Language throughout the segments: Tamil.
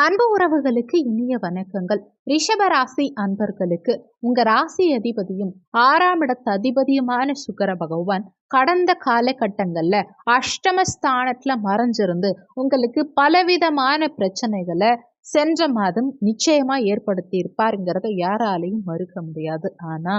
அன்பு உறவுகளுக்கு இனிய வணக்கங்கள். ரிஷப ராசி அன்பர்களுக்கு உங்க ராசி அதிபதியும் ஆறாம் இடத்து அதிபதியுமான சுக்கர பகவான் கடந்த காலகட்டங்கள்ல அஷ்டமஸ்தானத்துல மறைஞ்சிருந்து உங்களுக்கு பலவிதமான பிரச்சனைகளை சென்ற மாதம் நிச்சயமா ஏற்படுத்தி இருப்பாருங்கிறத யாராலையும் மறுக்க முடியாது. ஆனா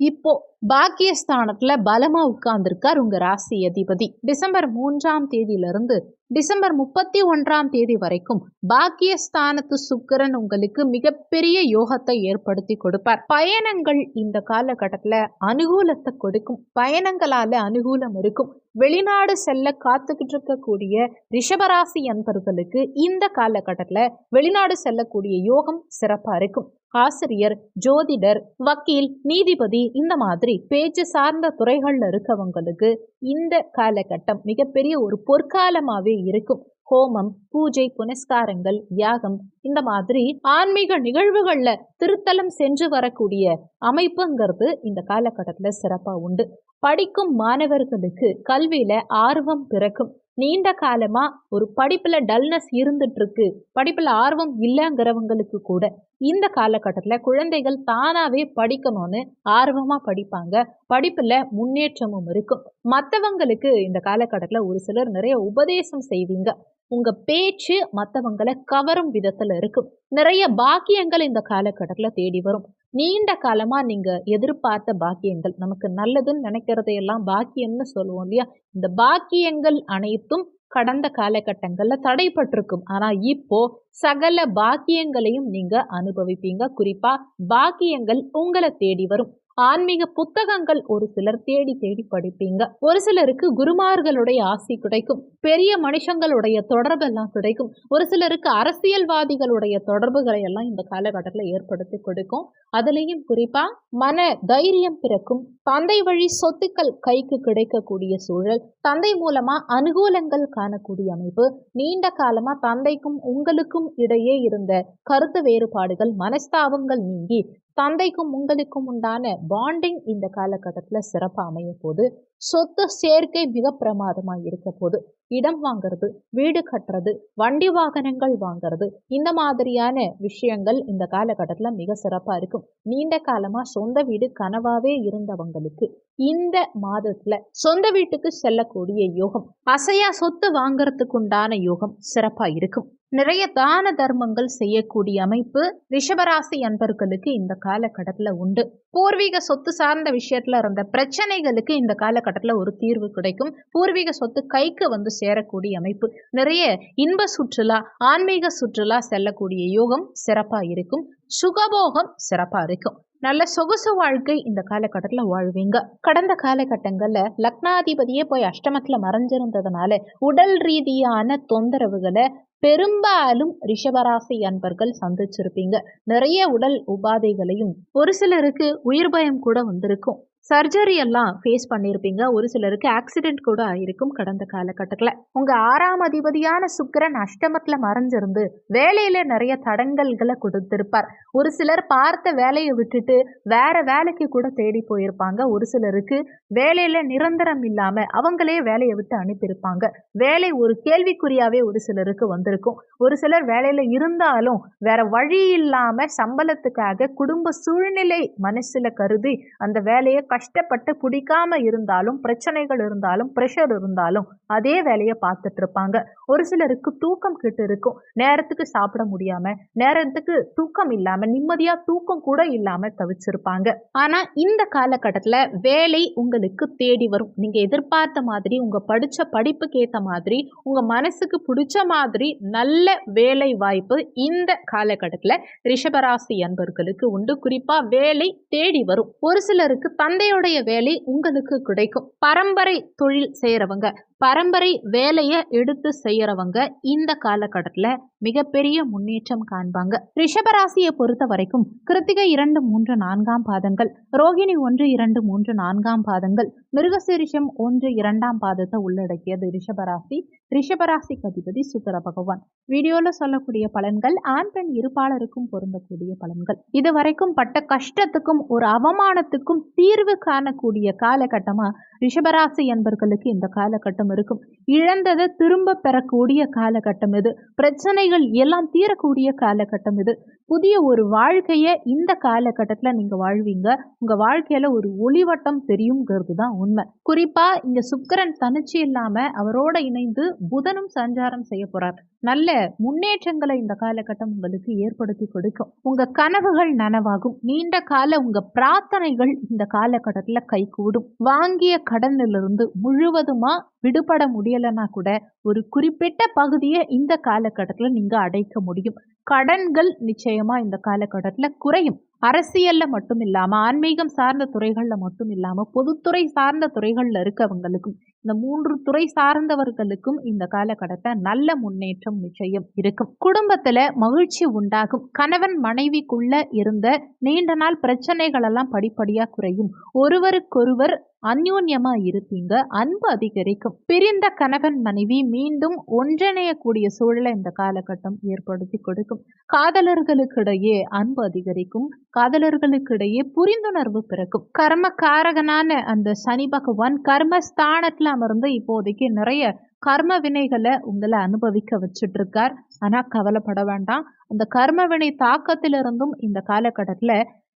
இப்போ பாக்கியஸ்தானத்துல பலமா உட்கார்ந்துருக்கார் உங்க ராசி அதிபதி. டிசம்பர் மூன்றாம் தேதியிலிருந்து டிசம்பர் முப்பத்தி ஒன்றாம் தேதி வரைக்கும் பாக்கியஸ்தானத்து சுக்கிரன் உங்களுக்கு மிகப்பெரிய யோகத்தை ஏற்படுத்தி கொடுப்பார். பயணங்கள் இந்த காலகட்டத்துல அனுகூலத்தை கொடுக்கும். பயணங்களால அனுகூலம் இருக்கும். வெளிநாடு செல்ல காத்துக்கிட்டு இருக்கக்கூடிய ரிஷபராசி அன்பர்களுக்கு இந்த காலகட்டத்தில் வெளிநாடு செல்லக்கூடிய யோகம் சிறப்பாக இருக்கும். ஆசிரியர் ஜோதிடர் வக்கீல் நீதிபதி இந்த மாதிரி பேச்சு சார்ந்த துறைகள்ல இருக்கவங்களுக்கு இந்த காலகட்டம் மிகப்பெரிய ஒரு பொற்காலமாவே இருக்கும். ஹோமம் பூஜை புனஸ்காரங்கள் யாகம் இந்த மாதிரி ஆன்மீக நிகழ்வுகள்ல திருத்தலம் சென்று வரக்கூடிய அமைப்புங்கிறது இந்த காலகட்டத்துல சிறப்பா உண்டு. படிக்கும் மாணவர்களுக்கு கல்வியில ஆர்வம் பிறக்கும். நீண்ட காலமா ஒரு படிப்புல டல்னஸ் இருந்துட்டு இருக்கு படிப்புல ஆர்வம் இல்லைங்கிறவங்களுக்கு கூட இந்த காலகட்டத்தில் குழந்தைகள் தானாவே படிக்கணும்னு ஆர்வமா படிப்பாங்க. படிப்புல முன்னேற்றமும் இருக்கும். மற்றவங்களுக்கு இந்த காலகட்டத்தில் ஒரு சிலர் நிறைய உபதேசம் செய்வீங்க. உங்க பேச்சு மற்றவங்களை கவரும் விதத்துல இருக்கும். நிறைய பாக்கியங்கள் இந்த காலகட்டத்தில் தேடி வரும். நீண்ட காலமா நீங்க எதிர்பார்த்த பாக்கியங்கள். நமக்கு நல்லதுன்னு நினைக்கிறதையெல்லாம் பாக்கியம்னு சொல்லுவோம் இல்லையா? இந்த பாக்கியங்கள் அனைத்தும் கடந்த காலகட்டங்கள்ல தடைப்பட்டிருக்கும். ஆனா இப்போ சகல பாக்கியங்களையும் நீங்க அனுபவிப்பீங்க. குறிப்பா பாக்கியங்கள் உங்களை தேடி வரும். ஆன்மீக புத்தகங்கள் ஒரு சிலர் தேடி தேடி படிப்பீங்க. ஒரு சிலருக்கு குருமார்களுடைய ஆசி கிடைக்கும். பெரிய மனுஷங்களுடைய தொடர்பெல்லாம் கிடைக்கும். ஒரு சிலருக்கு அரசியல்வாதிகளுடைய தொடர்புகளை எல்லாம் இந்த காலகட்டத்தில் ஏற்படுத்தி கொடுக்கும். அதுலேயும் குறிப்பா மன தைரியம் பிறக்கும். தந்தை வழி சொத்துக்கள் கைக்கு கிடைக்கக்கூடிய சூழல். தந்தை மூலமா அனுகூலங்கள் காணக்கூடிய அமைப்பு. நீண்ட காலமா தந்தைக்கும் உங்களுக்கும் இடையே இருந்த கருத்து வேறுபாடுகள் மனஸ்தாபங்கள் நீங்கி தந்தைக்கும் உங்களுக்கும் உண்டான பாண்டிங் இந்த காலகட்டத்தில் சிறப்பாக அமைய போது சொத்து சேர்க்கை மிக பிரமாதமாக இருக்க போது இடம் வாங்கிறது வீடு கட்டுறது வண்டி வாகனங்கள் வாங்கிறது இந்த மாதிரியான விஷயங்கள் இந்த காலகட்டத்தில் மிக சிறப்பாக இருக்கும். நீண்ட காலமாக சொந்த வீடு கனவாவே இருந்தவங்களுக்கு இந்த மாதத்தில் சொந்த வீட்டுக்கு செல்லக்கூடிய யோகம் அசையா சொத்து வாங்கறதுக்குண்டான யோகம் சிறப்பாக இருக்கும். நிறைய தான தர்மங்கள் செய்யக்கூடிய அமைப்பு ரிஷபராசி அன்பர்களுக்கு இந்த காலகட்டத்தில் உண்டு. பூர்வீக சொத்து சார்ந்த விஷயத்துல இருந்த பிரச்சனைகளுக்கு இந்த காலகட்டத்தில் ஒரு தீர்வு கிடைக்கும். பூர்வீக சொத்து கைக்கு வந்து சேரக்கூடிய அமைப்பு. நிறைய இன்ப சுற்றுலா ஆன்மீக சுற்றுலா செல்லக்கூடிய யோகம் சிறப்பாக இருக்கும். சுகபோகம் சிறப்பாக இருக்கும். நல்ல சொகுசு வாழ்க்கை இந்த காலகட்டத்தில் வாழ்வீங்க. கடந்த காலகட்டங்களில் லக்னாதிபதியே போய் அஷ்டமத்தில் மறைஞ்சிருந்ததுனால உடல் ரீதியான தொந்தரவுகளை பெரும்பாலும் ரிஷபராசி அன்பர்கள் சந்திச்சிருப்பீங்க. நிறைய உடல் உபாதைகளையும் ஒரு சிலருக்கு உயிர் பயம் கூட வந்திருக்கும். சர்ஜரி எல்லாம் ஃபேஸ் பண்ணியிருப்பீங்க ஒரு சிலருக்கு ஆக்சிடென்ட் கூட ஆயிருக்கும் கடந்த காலகட்டத்தில். உங்கள் ஆறாம் அதிபதியான சுக்கரன் அஷ்டமத்தில் மறைஞ்சிருந்து வேலையில் நிறைய தடங்கல்களை கொடுத்திருப்பார். ஒரு சிலர் பார்த்த வேலையை விட்டுட்டு வேற வேலைக்கு கூட தேடி போயிருப்பாங்க. ஒரு சிலருக்கு வேலையில் நிரந்தரம் இல்லாமல் அவங்களே வேலையை விட்டு அனுப்பியிருப்பாங்க. வேலை ஒரு கேள்விக்குறியாவே ஒரு சிலருக்கு வந்திருக்கும். ஒரு சிலர் வேலையில் இருந்தாலும் வேற வழி இல்லாமல் சம்பளத்துக்காக குடும்ப சூழ்நிலை மனசில் கருதி அந்த வேலையை கஷ்டப்பட்டு பிடிக்காம இருந்தாலும் பிரச்சனைகள் இருந்தாலும் ப்ரெஷர் இருந்தாலும் அதே வேலையை பார்த்துட்டு இருப்பாங்க. ஒரு சிலருக்கு தூக்கம் கிட்ட இருக்கும். நேரத்துக்கு சாப்பிட முடியாம நேரத்துக்கு தூக்கம் இல்லாம நிம்மதியா தூக்கம் கூட இல்லாம தவிச்சிருப்பாங்க. ஆனா இந்த காலகட்டத்துல வேலை உங்களுக்கு தேடி வரும். நீங்க எதிர்பார்த்த மாதிரி உங்க படிச்ச படிப்புக்கு ஏத்த மாதிரி உங்க மனசுக்கு பிடிச்ச மாதிரி நல்ல வேலை வாய்ப்பு இந்த காலகட்டத்துல ரிஷபராசி அன்பர்களுக்கு உண்டு. குறிப்பா வேலை தேடி வரும். ஒரு சிலருக்கு தந்தை தந்தையுடைய வேலை உங்களுக்கு கிடைக்கும். பரம்பரை தொழில் செய்கிறவங்க பரம்பரை வேலையை எடுத்து செய்யறவங்க இந்த காலகட்டத்தில் மிகப்பெரிய முன்னேற்றம் காண்பாங்க. ரிஷபராசியை பொறுத்த வரைக்கும் கிருத்திகை இரண்டு மூன்று நான்காம் பாதங்கள் ரோகிணி ஒன்று இரண்டு மூன்று நான்காம் பாதங்கள் மிருகசீரிஷம் ஒன்று இரண்டாம் பாதத்தை உள்ளடக்கியது ரிஷபராசி. ரிஷபராசி அதிபதி சுக்கர பகவான். வீடியோவில் சொல்லக்கூடிய பலன்கள் ஆண் பெண் இருப்பாளருக்கும் பொருந்தக்கூடிய பலன்கள். இது வரைக்கும் பட்ட கஷ்டத்துக்கும் ஒரு அவமானத்துக்கும் தீர்வு காணக்கூடிய காலகட்டமாக ரிஷபராசி என்பர்களுக்கு இந்த காலகட்டம் இருக்கும். இழந்ததை திரும்ப பெறக்கூடிய காலகட்டம் இது. பிரச்சனைகள் எல்லாம் தீரக்கூடிய காலகட்டம் இது. புதிய ஒரு வாழ்க்கையை இந்த காலகட்டத்தில் நீங்கள் வாழ்வீங்க. உங்கள் வாழ்க்கையில் ஒரு ஒளிவட்டம் தெரியுங்கிறது தான் உண்மை. குறிப்பாக இங்கே சுக்கரன் தனிச்சு இல்லாமல் அவரோட இணைந்து புதனும் சஞ்சாரம் செய்ய போகிறார் நல்ல முன்னேற்றங்களை இந்த காலகட்டம் உங்களுக்கு ஏற்படுத்தி கொடுக்கும். உங்கள் கனவுகள் நனவாகும். நீண்ட கால உங்கள் பிரார்த்தனைகள் இந்த காலகட்டத்தில் கைகூடும். வாங்கிய கடனிலிருந்து முழுவதுமாக விடுபட முடியலைன்னா கூட ஒரு குறிப்பிட்ட பகுதியை இந்த காலகட்டத்தில் நீங்கள் அடைக்க முடியும். கடன்கள் நிச்சயமா இந்த காலகட்டத்தில் குறையும். அரசியல்ல மட்டும் இல்லாம ஆன்மீகம் சார்ந்த துறைகள்ல மட்டும் இல்லாம பொதுத்துறை சார்ந்த துறைகள்ல இருக்கவங்களுக்கும் இந்த மூன்று துறை சார்ந்தவர்களுக்கும் இந்த காலகட்டத்தை நல்ல முன்னேற்றம் நிச்சயம் இருக்கும். குடும்பத்துல மகிழ்ச்சி உண்டாகும். கணவன் மனைவிக்குள்ள இருந்த நீண்ட நாள் பிரச்சனைகள் எல்லாம் படிப்படியா குறையும். ஒருவருக்கொருவர் அந்யோன்யமா இருப்பீங்க அன்பு அதிகரிக்கும். பிரிந்த கணவன் மனைவி மீண்டும் ஒன்றிணையக்கூடிய சூழலை இந்த காலகட்டம் ஏற்படுத்தி கொடுக்கும். காதலர்களுக்கிடையே அன்பு அதிகரிக்கும். காதலர்களுக்கிடையே புரிந்துணர்வு பிறக்கும். கர்ம காரகனான அந்த சனி பகவான் கர்மஸ்தானத்துல அமர்ந்து இப்போதைக்கு நிறைய கர்ம வினைகளை உங்களை அனுபவிக்க வச்சுட்டு இருக்கார் ஆனா கவலைப்பட வேண்டாம். அந்த கர்ம வினை தாக்கத்திலிருந்தும் இந்த காலகட்டத்துல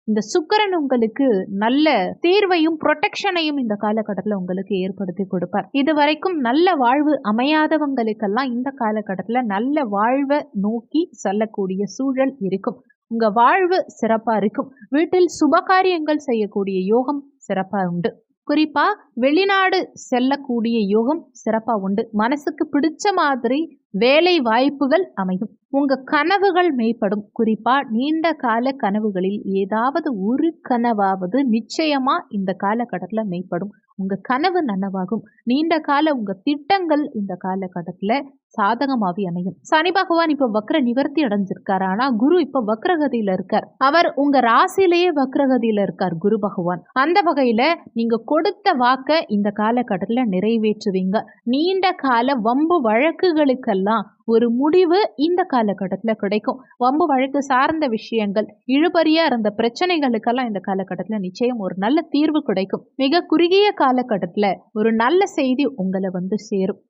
இந்த சுக்கரன் உங்களுக்கு நல்ல தீர்வையும் ப்ரொடெக்ஷனையும் இந்த காலகட்டத்தில் உங்களுக்கு ஏற்படுத்தி கொடுப்பார். இது வரைக்கும் நல்ல வாழ்வு அமையாதவங்களுக்கெல்லாம் இந்த காலகட்டத்தில் நல்ல வாழ்வை நோக்கி செல்லக்கூடிய சூழல் இருக்கும். உங்க வாழ்வு சிறப்பா இருக்கும். வீட்டில் சுபகாரியங்கள் செய்யக்கூடிய யோகம் சிறப்பா உண்டு. குறிப்பா வெளிநாடு செல்லக்கூடிய யோகம் சிறப்பா உண்டு. மனசுக்கு பிடிச்ச மாதிரி வேலை வாய்ப்புகள் அமையும். உங்க கனவுகள் மேம்படும். குறிப்பா நீண்ட கால கனவுகளில் ஏதாவது ஒரு கனவாவது நிச்சயமா இந்த காலகட்டத்தில் மேம்படும். உங்க கனவு நனவாகும். நீண்ட கால உங்க திட்டங்கள் இந்த காலகட்டத்தில் சாதகமாவி அமையும். சனி பகவான் இப்ப வக்ர நிவர்த்தி அடைஞ்சிருக்காரு. ஆனா குரு இப்ப வக்ரகதியில இருக்கார். அவர் உங்க ராசிலேயே வக்ரகதியில இருக்கார் குரு பகவான். அந்த வகையில நீங்க கொடுத்த வாக்க இந்த காலகட்டத்தில் நிறைவேற்றுவீங்க. நீண்ட கால வம்பு வழக்குகளுக்கெல்லாம் ஒரு முடிவு இந்த காலகட்டத்தில் கிடைக்கும். வம்பு வழக்கு சார்ந்த விஷயங்கள் இழுபறியா இருந்த பிரச்சனைகளுக்கெல்லாம் இந்த காலகட்டத்தில் நிச்சயம் ஒரு நல்ல தீர்வு கிடைக்கும். மிக குறுகிய காலகட்டத்தில் ஒரு நல்ல செய்தி உங்களை வந்து சேரும்.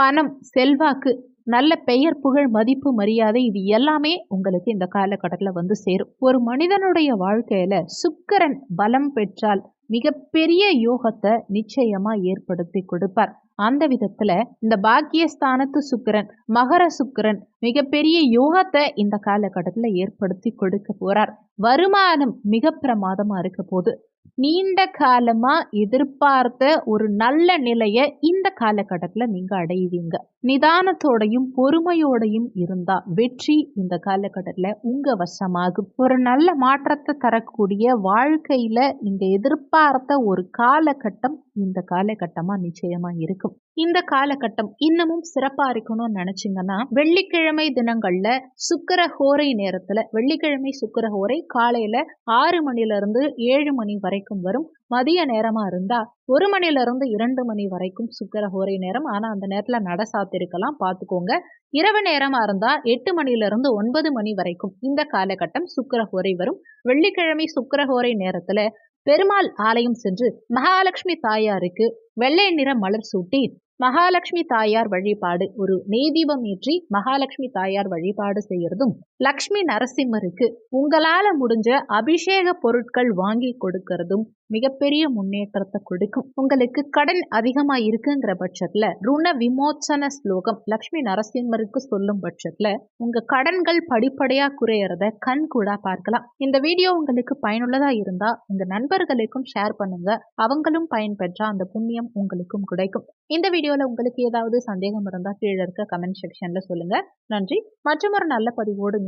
பணம் செல்வாக்கு நல்ல பெயர் புகழ் மதிப்பு மரியாதை இது எல்லாமே உங்களுக்கு இந்த காலகட்டத்தில் வந்து சேரும். ஒரு மனிதனுடைய வாழ்க்கையில சுக்கரன் பலம் பெற்றால் மிகப்பெரிய யோகத்தை நிச்சயமா ஏற்படுத்தி கொடுப்பார். அந்த விதத்துல இந்த பாக்கியஸ்தானத்து சுக்கரன் மகர சுக்கரன் மிகப்பெரிய யோகத்தை இந்த காலகட்டத்தில் ஏற்படுத்தி கொடுக்க போறார். வருமானம் மிக பிரமாதமா இருக்க போது நீண்ட காலமா எதிர்பார்த்த ஒரு நல்ல நிலையை இந்த காலகட்டத்தில் நீங்க அடைவீங்க. நிதானத்தோடையும் பொறுமையோடையும் இருந்தா வெற்றி இந்த காலகட்டத்தில் உங்க வசமாகும். ஒரு நல்ல மாற்றத்தை தரக்கூடிய வாழ்க்கையில நீங்க எதிர்பார்த்த ஒரு காலகட்டம் இந்த காலகட்டமா நிச்சயமா இருக்கும். இந்த காலகட்டம் இன்னமும் சிறப்பா இருக்கணும்னு நினைச்சீங்கன்னா வெள்ளிக்கிழமை தினங்கள்ல சுக்கர ஹோரை நேரத்துல வெள்ளிக்கிழமை சுக்கர ஹோரை காலையில ஆறு மணில இருந்து ஏழு மணி வரைக்கும் வரும். மதிய நேரமா இருந்தா ஒரு மணில இருந்து இரண்டு மணி வரைக்கும் சுக்கர ஹோரை நேரம். ஆனா அந்த நேரத்துல நட பார்த்திருக்கலாம் பார்த்துக்கோங்க. இரவு நேரமா இருந்தா எட்டு மணியிலிருந்து ஒன்பது மணி வரைக்கும் இந்த காலகட்டம் சுக்கரஹோரை வரும். வெள்ளிக்கிழமை சுக்கரஹோரை நேரத்துல பெருமாள் ஆலயம் சென்று மகாலட்சுமி தாயாருக்கு வெள்ளை நிற மலர் சூட்டி மகாலட்சுமி தாயார் வழிபாடு ஒரு நெய்தீபம் ஏற்றி மகாலட்சுமி தாயார் வழிபாடு செய்யறதும் லக்ஷ்மி நரசிம்மருக்கு உங்களால் முடிஞ்ச அபிஷேக பொருட்கள் வாங்கி கொடுக்கறதும் மிகப்பெரிய முன்னேற்றத்தை கொடுக்கும். உங்களுக்கு கடன் அதிகமாக இருக்குங்கிற பட்சத்தில் ருண விமோச்சன ஸ்லோகம் லக்ஷ்மி நரசிம்மருக்கு சொல்லும் பட்சத்தில் உங்கள் கடன்கள் படிப்படியாக குறையிறத கண் கூட பார்க்கலாம். இந்த வீடியோ உங்களுக்கு பயனுள்ளதாக இருந்தால் உங்கள் நண்பர்களுக்கும் ஷேர் பண்ணுங்க. அவங்களும் பயன்பெற்ற அந்த புண்ணியம் உங்களுக்கும் கிடைக்கும். இந்த வீடியோவில் உங்களுக்கு ஏதாவது சந்தேகம் இருந்தால் கீழே இருக்க கமெண்ட் செக்ஷனில் சொல்லுங்கள் நன்றி. மற்றும் ஒரு நல்ல பதிவோடு